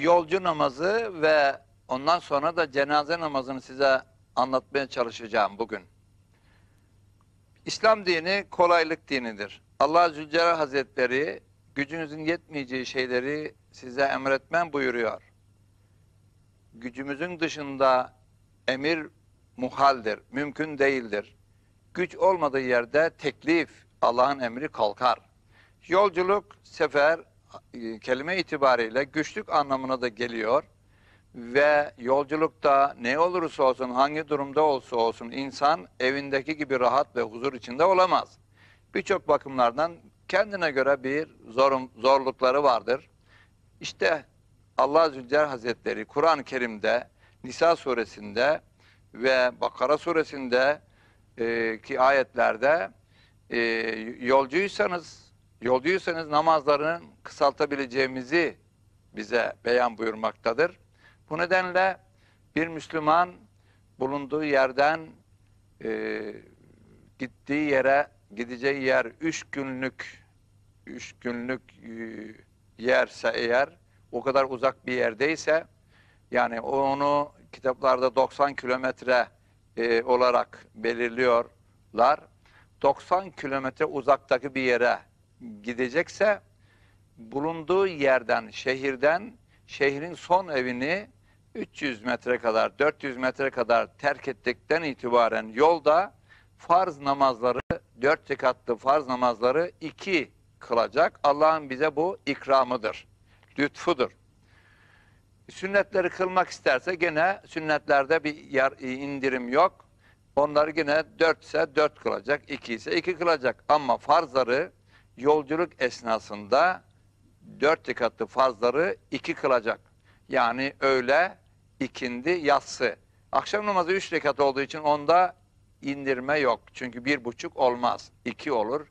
yolcu namazı ve ondan sonra da cenaze namazını size anlatmaya çalışacağım bugün. İslam dini kolaylık dinidir. Allah Zülcelal Hazretleri gücünüzün yetmeyeceği şeyleri size emretmem buyuruyor. Gücümüzün dışında emir muhaldir, mümkün değildir. Güç olmadığı yerde teklif, Allah'ın emri kalkar. Yolculuk, sefer, kelime itibariyle güçlük anlamına da geliyor. Ve yolculukta ne olursa olsun, hangi durumda olsa olsun insan evindeki gibi rahat ve huzur içinde olamaz. Birçok bakımlardan kendine göre bir zorum, zorlukları vardır. İşte Allah Zülcelal Hazretleri Kur'an-ı Kerim'de, Nisa suresinde ve Bakara suresinde e, ki ayetlerde e, yolcuysanız yolcuysanız namazlarını kısaltabileceğimizi bize beyan buyurmaktadır. Bu nedenle bir Müslüman bulunduğu yerden e, gittiği yere gideceği yer üç günlük üç günlük e, yerse eğer o kadar uzak bir yerdeyse yani onu kitaplarda 90 kilometre e, olarak belirliyorlar. 90 kilometre uzaktaki bir yere gidecekse bulunduğu yerden, şehirden şehrin son evini 300 metre kadar, 400 metre kadar terk ettikten itibaren yolda farz namazları, dört rekatlı farz namazları iki kılacak. Allah'ın bize bu ikramıdır, lütfudur. Sünnetleri kılmak isterse gene sünnetlerde bir yer, indirim yok. Onları yine dört ise dört kılacak, iki ise iki kılacak. Ama farzları yolculuk esnasında dört rekatlı farzları iki kılacak. Yani öğle, ikindi, yatsı. Akşam namazı üç rekat olduğu için onda indirme yok. Çünkü bir buçuk olmaz. iki olur.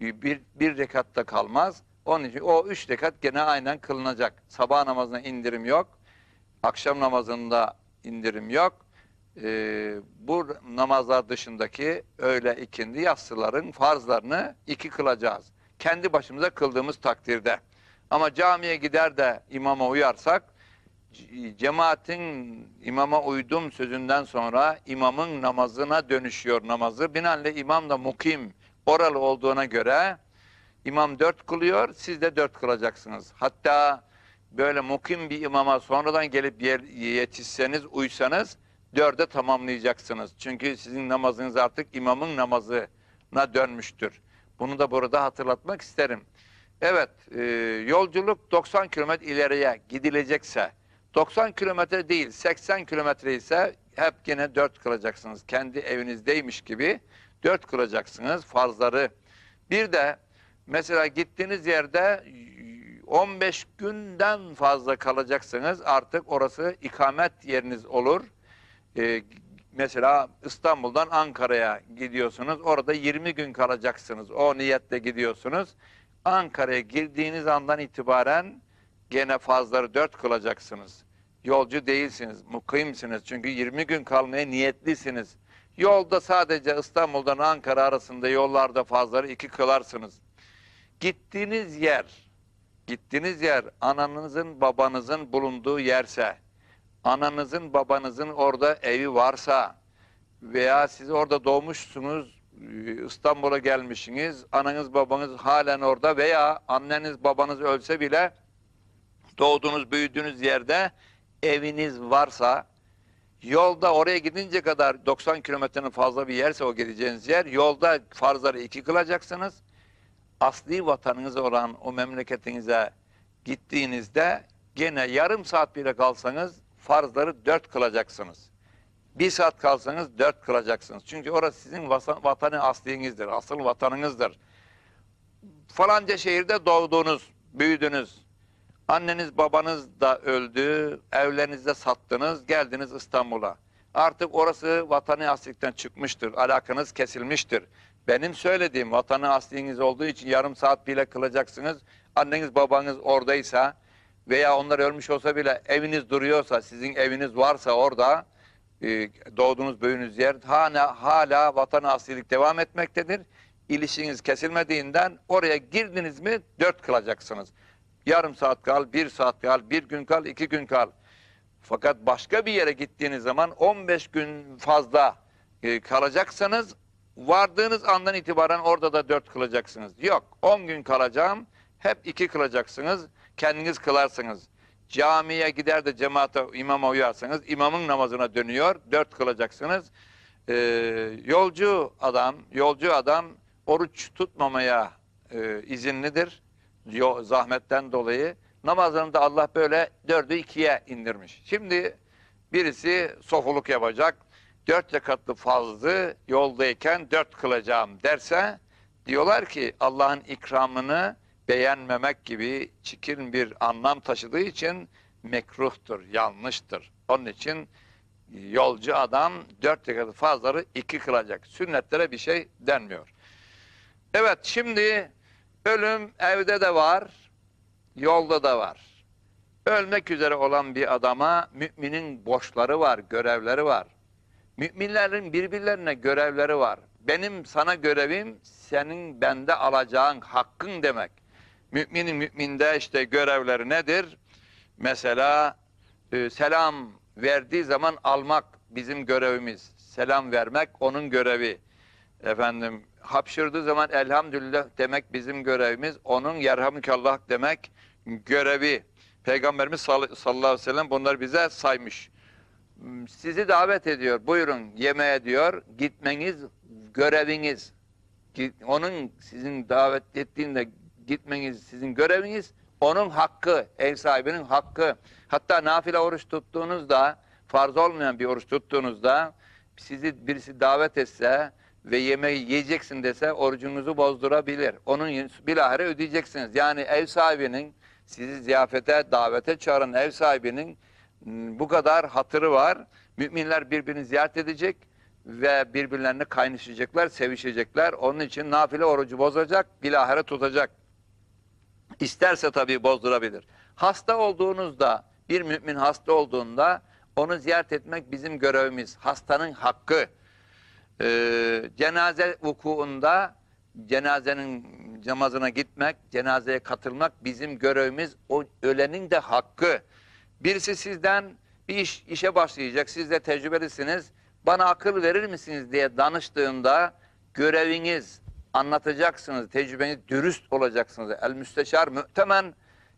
Bir, bir rekatta kalmaz. Onun için o üç rekat gene aynen kılınacak. Sabah namazına indirim yok. Akşam namazında indirim yok. Ee, bu namazlar dışındaki öğle, ikindi, yatsıların farzlarını iki kılacağız. Kendi başımıza kıldığımız takdirde. Ama camiye gider de imama uyarsak, cemaatin imama uydum sözünden sonra imamın namazına dönüşüyor namazı. Binaenle imam da mukim, oralı olduğuna göre imam dört kılıyor, siz de dört kılacaksınız. Hatta böyle mukim bir imama sonradan gelip yetişseniz, uysanız dörde tamamlayacaksınız. Çünkü sizin namazınız artık imamın namazına dönmüştür. Bunu da burada hatırlatmak isterim. Evet, e, yolculuk 90 kilometre ileriye gidilecekse, 90 kilometre değil 80 kilometre ise hep yine 4 kılacaksınız. Kendi evinizdeymiş gibi 4 kılacaksınız farzları. Bir de mesela gittiğiniz yerde 15 günden fazla kalacaksınız. Artık orası ikamet yeriniz olur. Ee, mesela İstanbul'dan Ankara'ya gidiyorsunuz. Orada 20 gün kalacaksınız. O niyetle gidiyorsunuz. Ankara'ya girdiğiniz andan itibaren gene fazları dört kılacaksınız. Yolcu değilsiniz, mukimsiniz. Çünkü 20 gün kalmaya niyetlisiniz. Yolda sadece İstanbul'dan Ankara arasında yollarda fazları iki kılarsınız. Gittiğiniz yer, gittiğiniz yer ananızın babanızın bulunduğu yerse, ananızın babanızın orada evi varsa veya siz orada doğmuşsunuz, İstanbul'a gelmişsiniz, ananız babanız halen orada veya anneniz babanız ölse bile doğduğunuz, büyüdüğünüz yerde eviniz varsa, yolda oraya gidince kadar 90 kilometrenin fazla bir yerse o gideceğiniz yer, yolda farzları iki kılacaksınız. Asli vatanınız olan o memleketinize gittiğinizde gene yarım saat bile kalsanız farzları dört kılacaksınız. Bir saat kalsanız dört kılacaksınız. Çünkü orası sizin vatanı aslinizdir, asıl vatanınızdır. Falanca şehirde doğdunuz, büyüdünüz. Anneniz babanız da öldü, evlerinizde sattınız, geldiniz İstanbul'a. Artık orası vatanı aslilikten çıkmıştır, alakanız kesilmiştir. Benim söylediğim vatanı asliniz olduğu için yarım saat bile kılacaksınız. Anneniz babanız oradaysa veya onlar ölmüş olsa bile eviniz duruyorsa, sizin eviniz varsa orada e, doğduğunuz büyüdüğünüz yer hala, hala vatan aslilik devam etmektedir. İlişkiniz kesilmediğinden oraya girdiniz mi dört kılacaksınız. Yarım saat kal, bir saat kal, bir gün kal, iki gün kal. Fakat başka bir yere gittiğiniz zaman 15 gün fazla e, kalacaksanız vardığınız andan itibaren orada da dört kılacaksınız. Yok 10 gün kalacağım hep iki kılacaksınız kendiniz kılarsınız. Camiye gider de cemaate imama uyarsanız imamın namazına dönüyor dört kılacaksınız. Ee, yolcu adam yolcu adam oruç tutmamaya e, izinlidir. Zahmetten dolayı. Namazını da Allah böyle dördü ikiye indirmiş. Şimdi birisi sofuluk yapacak. Dört rekatlı fazlı yoldayken dört kılacağım derse diyorlar ki Allah'ın ikramını beğenmemek gibi çirkin bir anlam taşıdığı için mekruhtur, yanlıştır. Onun için yolcu adam dört rekatlı fazları iki kılacak. Sünnetlere bir şey denmiyor. Evet şimdi ölüm evde de var, yolda da var. Ölmek üzere olan bir adama müminin borçları var, görevleri var. Müminlerin birbirlerine görevleri var. Benim sana görevim senin bende alacağın hakkın demek. Müminin müminde işte görevleri nedir? Mesela e, selam verdiği zaman almak bizim görevimiz. Selam vermek onun görevi. Efendim hapşırdığı zaman elhamdülillah demek bizim görevimiz. Onun yerhamdülillah demek görevi. Peygamberimiz sall- sallallahu aleyhi ve sellem bunları bize saymış. Hmm, Sizi davet ediyor. Buyurun yemeğe diyor. Gitmeniz göreviniz. Onun sizin davet ettiğinde gitmeniz sizin göreviniz. Onun hakkı, ev sahibinin hakkı. Hatta nafile oruç tuttuğunuzda, farz olmayan bir oruç tuttuğunuzda sizi birisi davet etse ve yemeği yiyeceksin dese orucunuzu bozdurabilir. Onun bilahare ödeyeceksiniz. Yani ev sahibinin sizi ziyafete, davete çağıran ev sahibinin m, bu kadar hatırı var. Müminler birbirini ziyaret edecek ve birbirlerine kaynaşacaklar, sevişecekler. Onun için nafile orucu bozacak, bilahare tutacak. İsterse tabii bozdurabilir. Hasta olduğunuzda, bir mümin hasta olduğunda onu ziyaret etmek bizim görevimiz. Hastanın hakkı. Ee, cenaze vukuunda cenazenin namazına gitmek, cenazeye katılmak bizim görevimiz. O ölenin de hakkı. Birisi sizden bir iş, işe başlayacak, siz de tecrübelisiniz. Bana akıl verir misiniz diye danıştığında göreviniz, anlatacaksınız, tecrübeniz dürüst olacaksınız. El müsteşar mütemen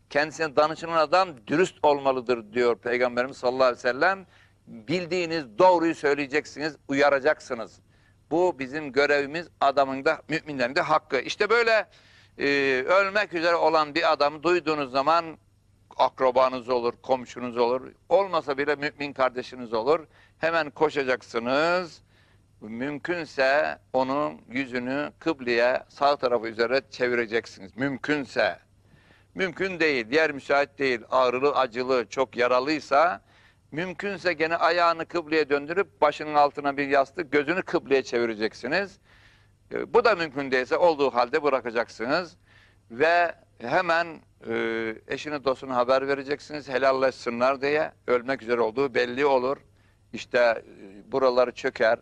kendisine danışılan adam dürüst olmalıdır diyor Peygamberimiz sallallahu aleyhi ve sellem. Bildiğiniz doğruyu söyleyeceksiniz, uyaracaksınız. Bu bizim görevimiz, adamın da müminlerin de hakkı. İşte böyle e, ölmek üzere olan bir adamı duyduğunuz zaman akrabanız olur, komşunuz olur. Olmasa bile mümin kardeşiniz olur. Hemen koşacaksınız. Mümkünse onun yüzünü kıbleye sağ tarafı üzere çevireceksiniz. Mümkünse. Mümkün değil, yer müsait değil, ağrılı, acılı, çok yaralıysa mümkünse gene ayağını kıbleye döndürüp başının altına bir yastık, gözünü kıbleye çevireceksiniz. E, Bu da mümkün değilse olduğu halde bırakacaksınız ve hemen e, eşini dostuna haber vereceksiniz helalleşsinler diye ölmek üzere olduğu belli olur. İşte e, buraları çöker,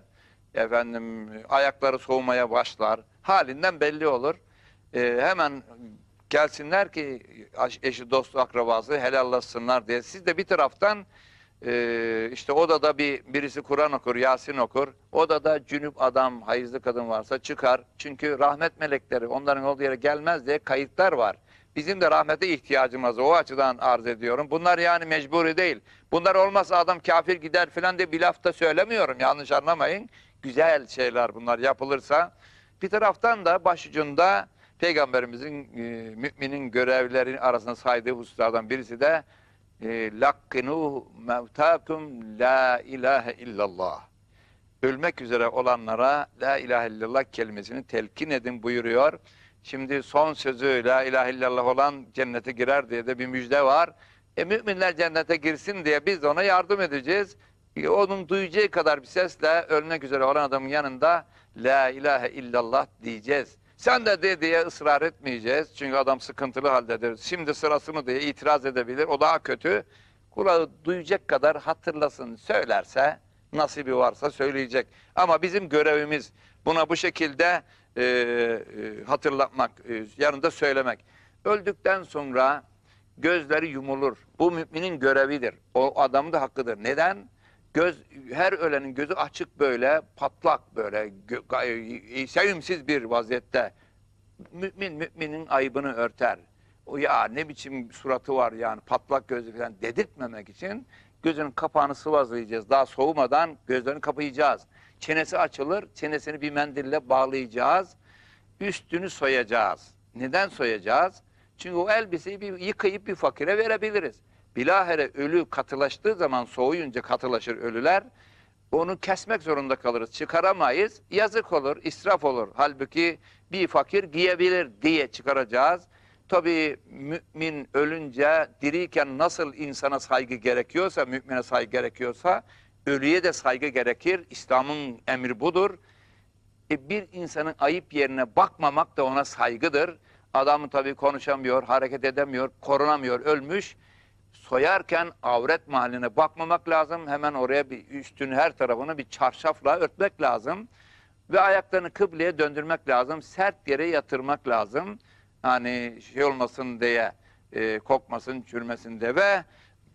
efendim ayakları soğumaya başlar, halinden belli olur. E, hemen gelsinler ki eşi, dostu, akrabası helallaşsınlar diye. Siz de bir taraftan e, işte odada bir birisi Kur'an okur, Yasin okur. Odada cünüp adam, hayızlı kadın varsa çıkar. Çünkü rahmet melekleri onların olduğu yere gelmez diye kayıtlar var. Bizim de rahmete ihtiyacımız o açıdan arz ediyorum. Bunlar yani mecburi değil. Bunlar olmazsa adam kafir gider falan diye bir laf da söylemiyorum. Yanlış anlamayın. Güzel şeyler bunlar yapılırsa. Bir taraftan da başucunda Peygamberimizin e, müminin görevleri arasında saydığı hususlardan birisi de e, lakkinu mevtakum la ilahe illallah. Ölmek üzere olanlara la ilahe illallah kelimesini telkin edin buyuruyor. Şimdi son sözü la ilahe illallah olan cennete girer diye de bir müjde var. E müminler cennete girsin diye biz ona yardım edeceğiz. Onun duyacağı kadar bir sesle ölmek üzere olan adamın yanında la ilahe illallah diyeceğiz. Sen de de diye ısrar etmeyeceğiz. Çünkü adam sıkıntılı haldedir. Şimdi sırası mı diye itiraz edebilir. O daha kötü. Kulağı duyacak kadar hatırlasın. Söylerse nasibi varsa söyleyecek. Ama bizim görevimiz buna bu şekilde e, e, hatırlatmak, e, yanında söylemek. Öldükten sonra gözleri yumulur. Bu müminin görevidir. O adamın da hakkıdır. Neden? Göz her ölenin gözü açık böyle, patlak böyle, gay- sevimsiz bir vaziyette. Mümin müminin ayıbını örter. O ya ne biçim suratı var yani patlak gözü falan dedirtmemek için gözünün kapağını sıvazlayacağız. Daha soğumadan gözlerini kapayacağız. Çenesi açılır, çenesini bir mendille bağlayacağız. Üstünü soyacağız. Neden soyacağız? Çünkü o elbiseyi bir yıkayıp bir fakire verebiliriz. Bilahare ölü katılaştığı zaman soğuyunca katılaşır ölüler. Onu kesmek zorunda kalırız. Çıkaramayız. Yazık olur, israf olur. Halbuki bir fakir giyebilir diye çıkaracağız. Tabii mümin ölünce diriyken nasıl insana saygı gerekiyorsa, mümine saygı gerekiyorsa ölüye de saygı gerekir. İslam'ın emri budur. E bir insanın ayıp yerine bakmamak da ona saygıdır. Adam tabii konuşamıyor, hareket edemiyor, korunamıyor, ölmüş. Soyarken avret mahalline bakmamak lazım. Hemen oraya bir üstünü her tarafını bir çarşafla örtmek lazım. Ve ayaklarını kıbleye döndürmek lazım. Sert yere yatırmak lazım. Hani şey olmasın diye, e, kokmasın, çürümesin diye. Ve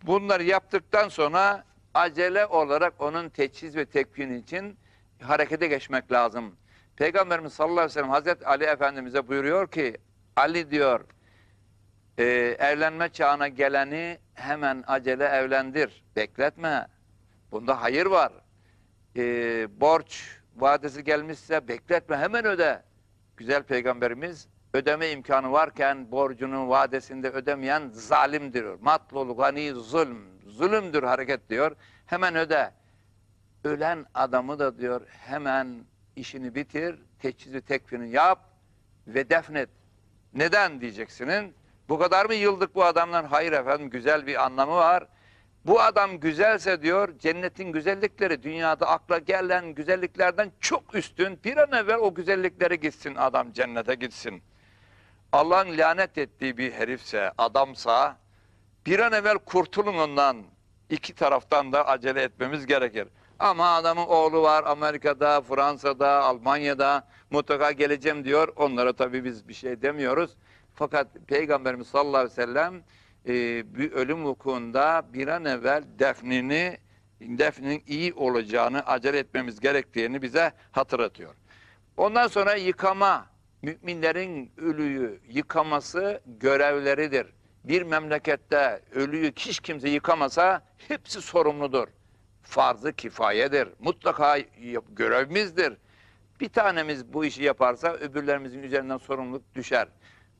bunları yaptıktan sonra acele olarak onun teçhiz ve tekfini için harekete geçmek lazım. Peygamberimiz sallallahu aleyhi ve sellem Hazreti Ali Efendimiz'e buyuruyor ki Ali diyor e, evlenme çağına geleni hemen acele evlendir. Bekletme. Bunda hayır var. E, borç vadesi gelmişse bekletme hemen öde. Güzel peygamberimiz ödeme imkanı varken borcunun vadesinde ödemeyen zalimdir. diyor. Matlul gani zulm. Zulümdür hareket diyor. Hemen öde. Ölen adamı da diyor hemen işini bitir, teçhizi tekfini yap ve defnet. Neden diyeceksiniz? Bu kadar mı yıldık bu adamdan? Hayır efendim güzel bir anlamı var. Bu adam güzelse diyor cennetin güzellikleri dünyada akla gelen güzelliklerden çok üstün. Bir an evvel o güzelliklere gitsin adam cennete gitsin. Allah'ın lanet ettiği bir herifse, adamsa bir an evvel kurtulun ondan. İki taraftan da acele etmemiz gerekir. Ama adamın oğlu var Amerika'da, Fransa'da, Almanya'da mutlaka geleceğim diyor. Onlara tabii biz bir şey demiyoruz. Fakat Peygamberimiz sallallahu aleyhi ve sellem e, bir ölüm vukuunda bir an evvel defnini defnin iyi olacağını acele etmemiz gerektiğini bize hatırlatıyor. Ondan sonra yıkama, müminlerin ölüyü yıkaması görevleridir. Bir memlekette ölüyü hiç kimse yıkamasa hepsi sorumludur. Farzı kifayedir. Mutlaka görevimizdir. Bir tanemiz bu işi yaparsa öbürlerimizin üzerinden sorumluluk düşer.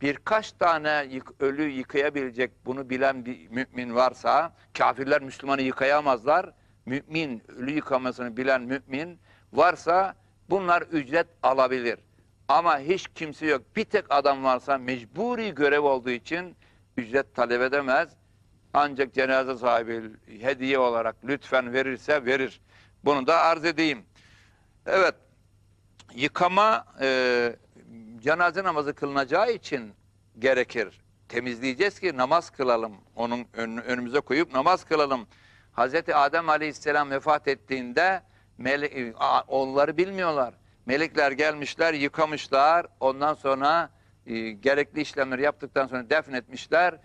Birkaç tane yık- ölü yıkayabilecek bunu bilen bir mümin varsa, kafirler Müslümanı yıkayamazlar. Mümin, ölü yıkamasını bilen mümin varsa bunlar ücret alabilir. Ama hiç kimse yok. Bir tek adam varsa mecburi görev olduğu için ücret talep edemez. Ancak cenaze sahibi hediye olarak lütfen verirse verir. Bunu da arz edeyim. Evet, yıkama e, cenaze namazı kılınacağı için gerekir. Temizleyeceğiz ki namaz kılalım. Onun ön- önümüze koyup namaz kılalım. Hazreti Adem Aleyhisselam vefat ettiğinde onları bilmiyorlar. Melekler gelmişler, yıkamışlar. Ondan sonra e, gerekli işlemleri yaptıktan sonra defnetmişler.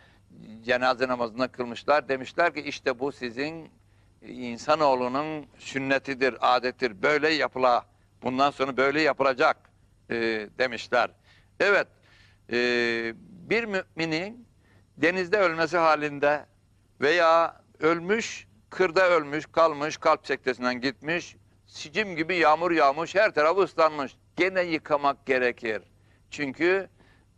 Cenaze namazını kılmışlar. Demişler ki işte bu sizin e, insanoğlunun sünnetidir, adettir. Böyle yapıla. Bundan sonra böyle yapılacak e, demişler. Evet, e, bir müminin denizde ölmesi halinde veya ölmüş, kırda ölmüş, kalmış, kalp sektesinden gitmiş, sicim gibi yağmur yağmış, her tarafı ıslanmış. Gene yıkamak gerekir. Çünkü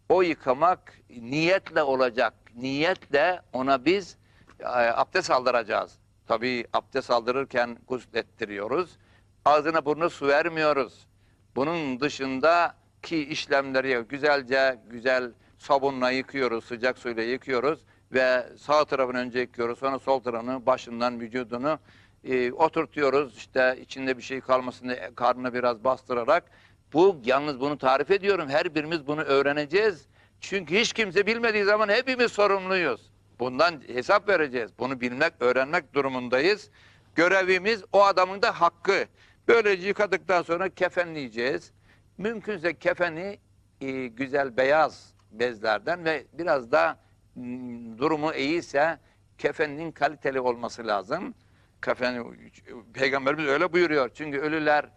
o yıkamak niyetle olacak. Niyetle ona biz e, abdest aldıracağız. Tabii abdest aldırırken guslettiriyoruz. Ağzına burnuna su vermiyoruz. Bunun dışında ki işlemleri güzelce güzel sabunla yıkıyoruz, sıcak suyla yıkıyoruz ve sağ tarafını önce yıkıyoruz, sonra sol tarafını, başından vücudunu e, oturtuyoruz. İşte içinde bir şey kalmasın diye karnını biraz bastırarak. Bu yalnız bunu tarif ediyorum. Her birimiz bunu öğreneceğiz. Çünkü hiç kimse bilmediği zaman hepimiz sorumluyuz. Bundan hesap vereceğiz. Bunu bilmek, öğrenmek durumundayız. Görevimiz o adamın da hakkı. Böylece yıkadıktan sonra kefenleyeceğiz. Mümkünse kefeni e, güzel beyaz bezlerden ve biraz da mm, durumu iyiyse kefenin kaliteli olması lazım. Kefen, Peygamberimiz öyle buyuruyor. Çünkü ölüler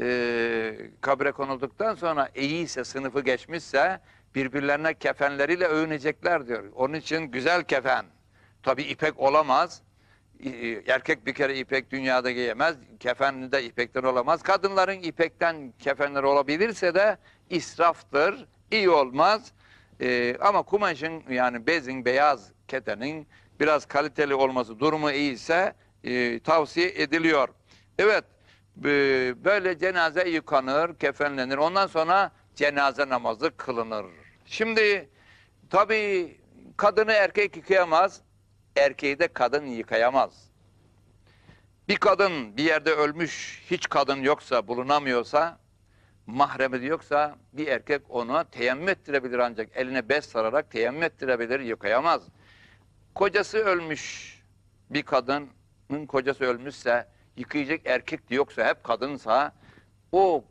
e, kabre konulduktan sonra iyiyse, sınıfı geçmişse birbirlerine kefenleriyle övünecekler diyor. Onun için güzel kefen. Tabi ipek olamaz. Erkek bir kere ipek dünyada giyemez. Kefenli de ipekten olamaz. Kadınların ipekten kefenleri olabilirse de israftır. iyi olmaz. Ee, ama kumaşın yani bezin, beyaz ketenin biraz kaliteli olması durumu iyiyse e, tavsiye ediliyor. Evet, b- böyle cenaze yıkanır, kefenlenir. Ondan sonra cenaze namazı kılınır. Şimdi tabii kadını erkek yıkayamaz, erkeği de kadın yıkayamaz. Bir kadın bir yerde ölmüş, hiç kadın yoksa, bulunamıyorsa, mahremi yoksa bir erkek ona teyemmüm ettirebilir ancak eline bez sararak teyemmüm ettirebilir, yıkayamaz. Kocası ölmüş, bir kadının kocası ölmüşse, yıkayacak erkek de yoksa, hep kadınsa, o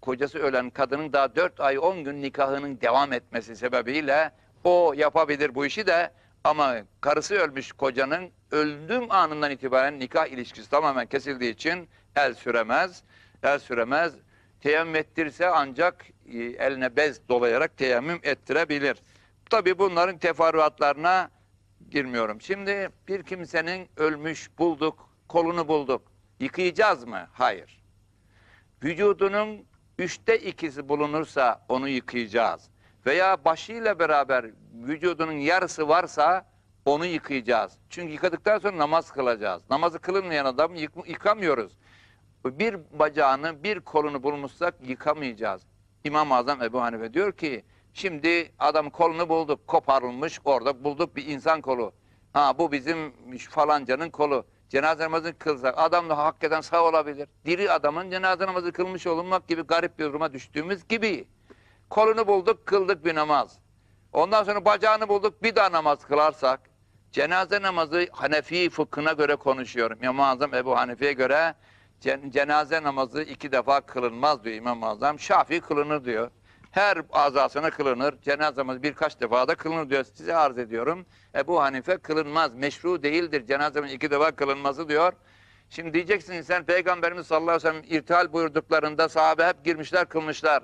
kocası ölen kadının daha 4 ay 10 gün nikahının devam etmesi sebebiyle o yapabilir bu işi de ama karısı ölmüş kocanın öldüğüm anından itibaren nikah ilişkisi tamamen kesildiği için el süremez. El süremez. Teyemmüm ettirse ancak e, eline bez dolayarak teyemmüm ettirebilir. Tabi bunların teferruatlarına girmiyorum. Şimdi bir kimsenin ölmüş bulduk, kolunu bulduk. Yıkayacağız mı? Hayır. Vücudunun üçte ikisi bulunursa onu yıkayacağız. Veya başıyla beraber vücudunun yarısı varsa onu yıkayacağız. Çünkü yıkadıktan sonra namaz kılacağız. Namazı kılınmayan adamı yık- yıkamıyoruz. Bir bacağını, bir kolunu bulmuşsak yıkamayacağız. İmam-ı Azam Ebu Hanife diyor ki, şimdi adam kolunu bulduk, koparılmış, orada bulduk bir insan kolu. Ha bu bizim falancanın kolu. Cenaze namazını kılsak adam da hakikaten sağ olabilir. Diri adamın cenaze namazı kılmış olunmak gibi garip bir duruma düştüğümüz gibi. Kolunu bulduk, kıldık bir namaz. Ondan sonra bacağını bulduk, bir daha namaz kılarsak, cenaze namazı Hanefi fıkhına göre konuşuyorum. İmam-ı Azam Ebu Hanife'ye göre cen- cenaze namazı iki defa kılınmaz diyor İmam-ı Azam. Şafii kılınır diyor. Her azasına kılınır. Cenaze namazı birkaç defa da kılınır diyor. Size arz ediyorum. Ebu Hanife kılınmaz. Meşru değildir cenaze namazı iki defa kılınması diyor. Şimdi diyeceksin sen Peygamberimiz sallallahu aleyhi ve sellem irtihal buyurduklarında sahabe hep girmişler kılmışlar.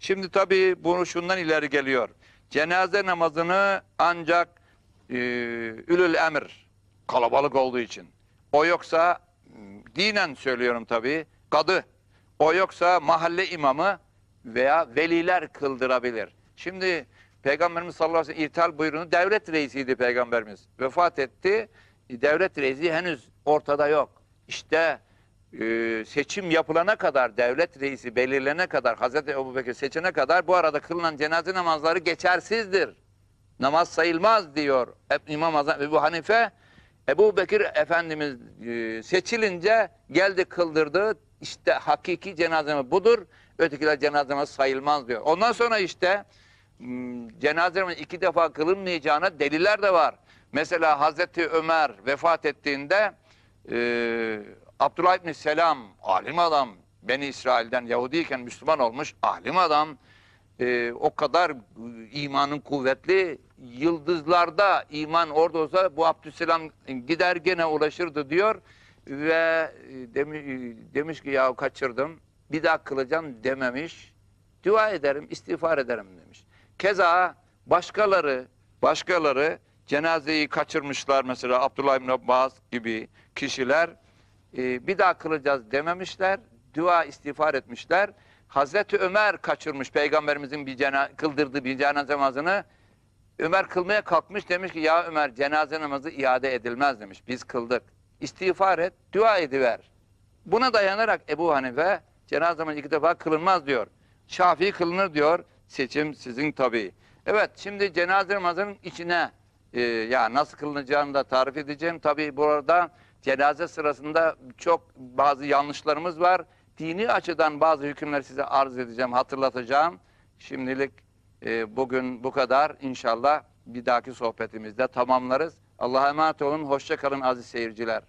Şimdi tabii bunu şundan ileri geliyor. Cenaze namazını ancak e, ülül emir kalabalık olduğu için. O yoksa m, dinen söylüyorum tabii kadı. O yoksa mahalle imamı veya veliler kıldırabilir. Şimdi Peygamberimiz sallallahu aleyhi ve sellem irtihal buyruğunu devlet reisiydi Peygamberimiz. Vefat etti. Devlet reisi henüz ortada yok. İşte e, seçim yapılana kadar, devlet reisi belirlene kadar, Hazreti Ebubekir seçene kadar bu arada kılınan cenaze namazları geçersizdir. Namaz sayılmaz diyor İmam Azam Ebu Hanife. Ebu Bekir Efendimiz e, seçilince geldi kıldırdı. İşte hakiki cenaze budur. Ötekiler cenaze sayılmaz diyor. Ondan sonra işte cenaze iki defa kılınmayacağına deliller de var. Mesela Hazreti Ömer vefat ettiğinde e, Abdullah İbni Selam alim adam Beni İsrail'den Yahudiyken Müslüman olmuş alim adam e, o kadar imanın kuvvetli yıldızlarda iman orada olsa bu Abdüsselam gider gene ulaşırdı diyor ve e, demi- e, demiş ki ya kaçırdım bir daha kılacağım dememiş dua ederim istiğfar ederim demiş. Keza başkaları başkaları cenazeyi kaçırmışlar mesela Abdullah İbni Abbas gibi kişiler e, bir daha kılacağız dememişler. Dua istiğfar etmişler. Hazreti Ömer kaçırmış peygamberimizin bir cena kıldırdığı bir cenaze namazını. Ömer kılmaya kalkmış demiş ki ya Ömer cenaze namazı iade edilmez demiş. Biz kıldık. İstiğfar et, dua ediver. Buna dayanarak Ebu Hanife cenaze namazı iki defa kılınmaz diyor. Şafii kılınır diyor. Seçim sizin tabii. Evet şimdi cenaze namazının içine e, ya nasıl kılınacağını da tarif edeceğim. Tabii burada cenaze sırasında çok bazı yanlışlarımız var. Dini açıdan bazı hükümler size arz edeceğim, hatırlatacağım. Şimdilik e, bugün bu kadar. İnşallah bir dahaki sohbetimizde tamamlarız. Allah'a emanet olun. Hoşça kalın aziz seyirciler.